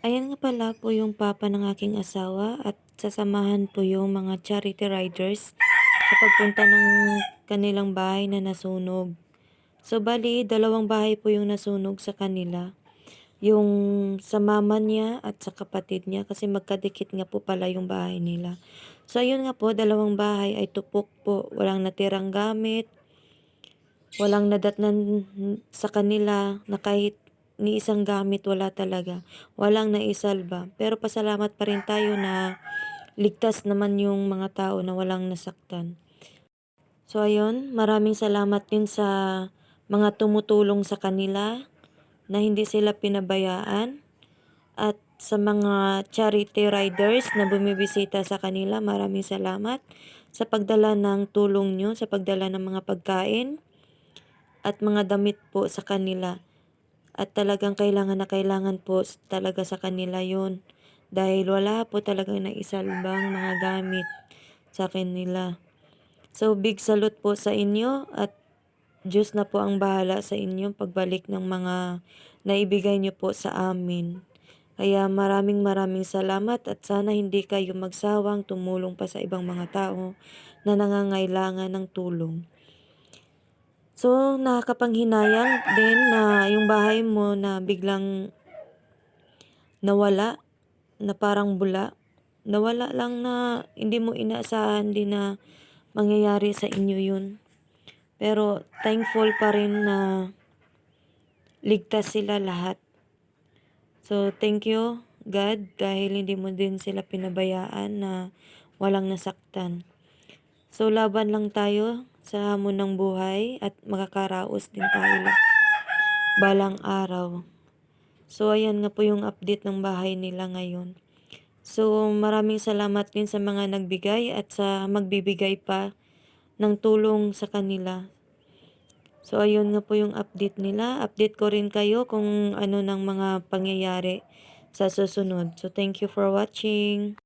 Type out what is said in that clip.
Ayan nga pala po yung papa ng aking asawa at sasamahan po yung mga charity riders sa pagpunta ng kanilang bahay na nasunog. So bali, dalawang bahay po yung nasunog sa kanila. Yung sa mama niya at sa kapatid niya kasi magkadikit nga po pala yung bahay nila. So ayun nga po, dalawang bahay ay tupok po. Walang natirang gamit, walang nadatnan sa kanila na kahit ni isang gamit wala talaga. Walang naisalba. Pero pasalamat pa rin tayo na ligtas naman yung mga tao na walang nasaktan. So ayun, maraming salamat din sa mga tumutulong sa kanila na hindi sila pinabayaan at sa mga charity riders na bumibisita sa kanila, maraming salamat sa pagdala ng tulong nyo, sa pagdala ng mga pagkain at mga damit po sa kanila. At talagang kailangan na kailangan po talaga sa kanila yon Dahil wala po talagang naisalbang mga gamit sa kanila. So big salute po sa inyo at Diyos na po ang bahala sa inyo pagbalik ng mga naibigay niyo po sa amin. Kaya maraming maraming salamat at sana hindi kayo magsawang tumulong pa sa ibang mga tao na nangangailangan ng tulong. So, nakakapanghinayang din na yung bahay mo na biglang nawala, na parang bula. Nawala lang na hindi mo inaasahan din na mangyayari sa inyo yun. Pero thankful pa rin na ligtas sila lahat. So, thank you God dahil hindi mo din sila pinabayaan na walang nasaktan. So, laban lang tayo sa hamon ng buhay at makakaraos din tayo balang araw. So, ayan nga po yung update ng bahay nila ngayon. So, maraming salamat din sa mga nagbigay at sa magbibigay pa ng tulong sa kanila. So, ayun nga po yung update nila. Update ko rin kayo kung ano ng mga pangyayari sa susunod. So, thank you for watching.